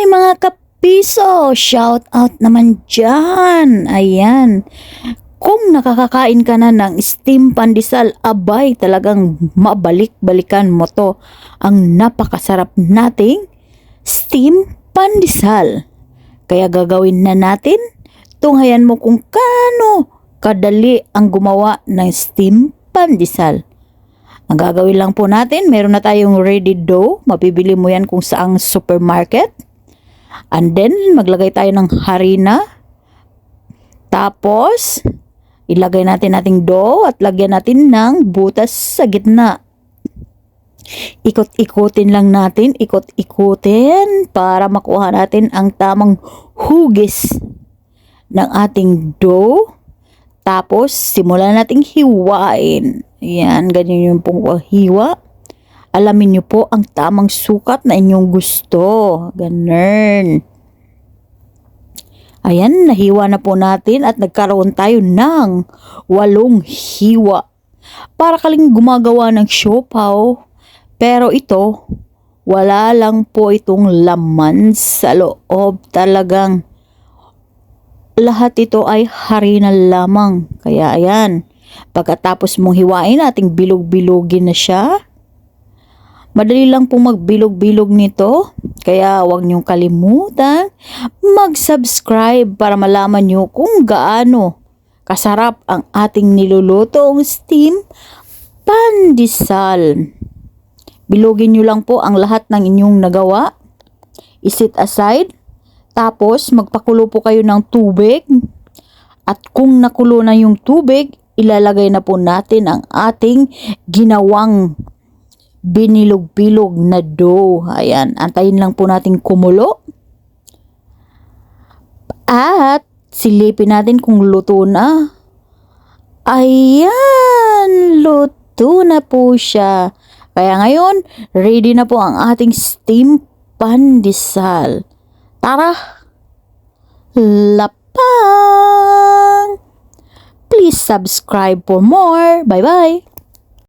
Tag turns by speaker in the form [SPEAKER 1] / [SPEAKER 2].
[SPEAKER 1] Hi mga kapiso! Shout out naman dyan! Ayan. Kung nakakakain ka na ng steam pandesal, abay talagang mabalik-balikan mo to. Ang napakasarap nating steam pandesal. Kaya gagawin na natin, tunghayan mo kung kano kadali ang gumawa ng steam pandesal. Ang gagawin lang po natin, meron na tayong ready dough. Mapibili mo yan kung saang supermarket. And then, maglagay tayo ng harina. Tapos, ilagay natin nating dough at lagyan natin ng butas sa gitna. Ikot-ikutin lang natin, ikot-ikutin para makuha natin ang tamang hugis ng ating dough. Tapos, simulan nating hiwain. Yan, ganyan yung pong hiwa. Alamin nyo po ang tamang sukat na inyong gusto. Ganun. Ayan, nahiwa na po natin at nagkaroon tayo ng walong hiwa. Para kaling gumagawa ng siopaw. Pero ito, wala lang po itong laman sa loob. Talagang lahat ito ay harina lamang. Kaya ayan, pagkatapos mong hiwain nating bilog-bilogin na siya. Madali lang po magbilog-bilog nito. Kaya huwag niyong kalimutan mag-subscribe para malaman niyo kung gaano kasarap ang ating nilulutong steam pandesal. Bilogin niyo lang po ang lahat ng inyong nagawa. Isit aside. Tapos magpakulo po kayo ng tubig. At kung nakulo na yung tubig, ilalagay na po natin ang ating ginawang binilog-bilog na dough. Ayan, antayin lang po natin kumulo. At silipin natin kung luto na. Ayan, luto na po siya. Kaya ngayon, ready na po ang ating steam pandesal. Tara! Lapang! Please subscribe for more. Bye-bye!